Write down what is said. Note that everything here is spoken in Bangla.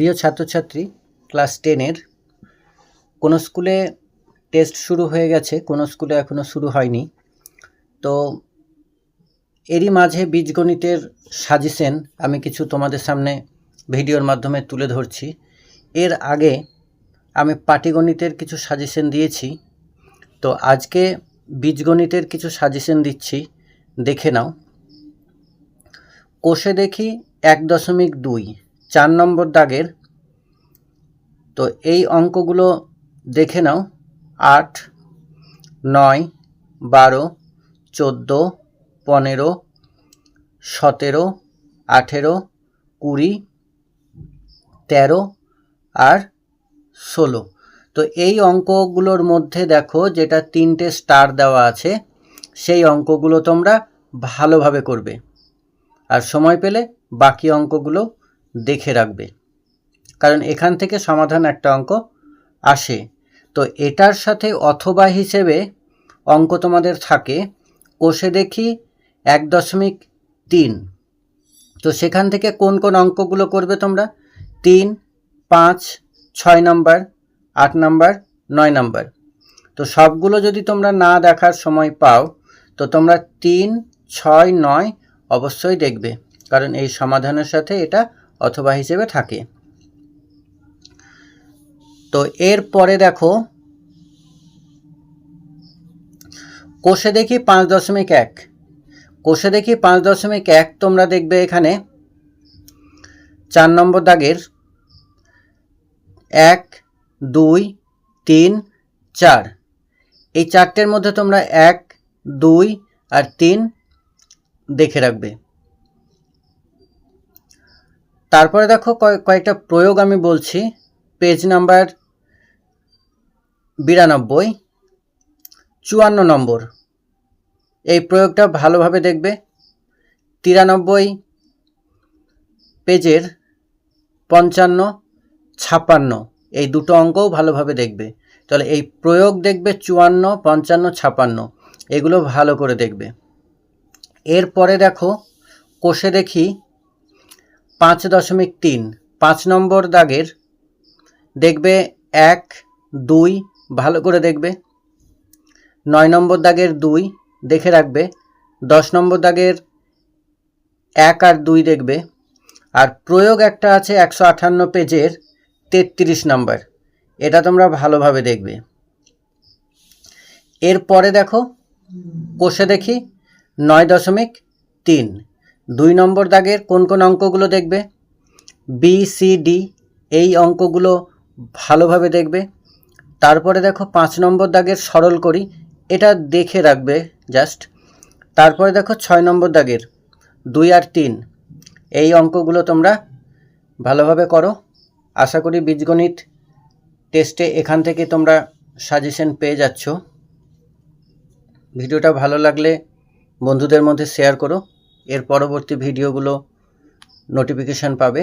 প্রিয় ছাত্রছাত্রী, ক্লাস টেনের কোনো স্কুলে টেস্ট শুরু হয়ে গেছে, কোনো স্কুলে এখনও শুরু হয়নি। তো এরই মাঝে বীজগণিতের সাজেশন আমি কিছু তোমাদের সামনে ভিডিওর মাধ্যমে তুলে ধরছি। এর আগে আমি পাটিগণিতের কিছু সাজেশন দিয়েছি। তো আজকে বীজগণিতের কিছু সাজেশন দিচ্ছি, দেখে নাও। কোষে দেখি এক দশমিক দুই। চার নম্বর দাগের। তো এই অঙ্কগুলো দেখে নাও। আট, নয়, বারো, চোদ্দ, পনেরো, সতেরো, আঠেরো, কুড়ি, তেরো আর ষোলো। তো এই অঙ্কগুলোর মধ্যে দেখো যেটা তিনটে স্টার দেওয়া আছে, সেই অঙ্কগুলো তোমরা ভালোভাবে করবে। আর সময় পেলে বাকি অঙ্কগুলো দেখে রাখবে। কারণ এখান থেকে সমাধান একটা অঙ্ক আসে। তো এটার সাথে অথবা হিসেবে অঙ্ক তোমাদের থাকে। কোষে দেখি এক দশমিক তিন। তো সেখান থেকে কোন কোন অঙ্কগুলো করবে তোমরা? তিন, পাঁচ, ছয় নাম্বার, আট নাম্বার, নয় নাম্বার। তো সবগুলো যদি তোমরা না দেখার সময় পাও, তো তোমরা তিন, ছয়, নয় অবশ্যই দেখবে। কারণ এই সমাধানের সাথে এটা অথবা হিসেবে থাকে। তো এর পরে দেখো, কোষে দেখি পাঁচ দশমিক এক। কোষে দেখি পাঁচ দশমিক এক, তোমরা দেখবে এখানে চার নম্বর দাগের এক, দুই, তিন, চার। এই চারটের মধ্যে তোমরা এক, দুই আর তিন দেখে রাখবে। তারপরে দেখো কয়- কয়েকটা প্রয়োগ আমি বলছি। পেজ নাম্বার বিরানব্বই, চুয়ান্ন নম্বর। এই প্রয়োগটা ভালোভাবে দেখবে। তিরানব্বই পেজের পঞ্চান্ন ছাপান্ন এই দুটো অঙ্কও ভালোভাবে দেখবে। তাহলে এই প্রয়োগ দেখবে চুয়ান্ন, পঞ্চান্ন ছাপান্ন এগুলো ভালো করে দেখবে। এরপরে দেখো, কোষে দেখি পাঁচ দশমিক তিন, পাঁচ নম্বর দাগের, দেখবে এক, দুই, ভালো করে দেখবে, নয় নম্বর দাগের দুই, দেখে রাখবে, দশ নম্বর দাগের এক আর দুই দেখবে, আর প্রয়োগ একটা আছে একশো আটান্ন পেজের তেত্রিশ নম্বর, এটা তোমরা ভালোভাবে দেখবে। এরপরে দেখো, কোষে দেখি, নয় দশমিক তিন দুই নম্বর দাগের কোন কোন অঙ্কগুলো দেখবে? বি সি ডি এই অঙ্কগুলো ভালোভাবে দেখবে। তারপরে দেখো পাঁচ নম্বর দাগের সরল করি, এটা দেখে রাখবে জাস্ট তারপরে দেখো ছয় নম্বর দাগের দুই আর তিন, এই অঙ্কগুলো তোমরা ভালোভাবে করো। আশা করি বীজগণিত টেস্টে এখান থেকে তোমরা সাজেশন পেয়ে যাচ্ছ। ভিডিওটা ভালো লাগলে বন্ধুদের মধ্যে শেয়ার করো। এর পরবর্তী ভিডিওগুলো নোটিফিকেশান পাবে।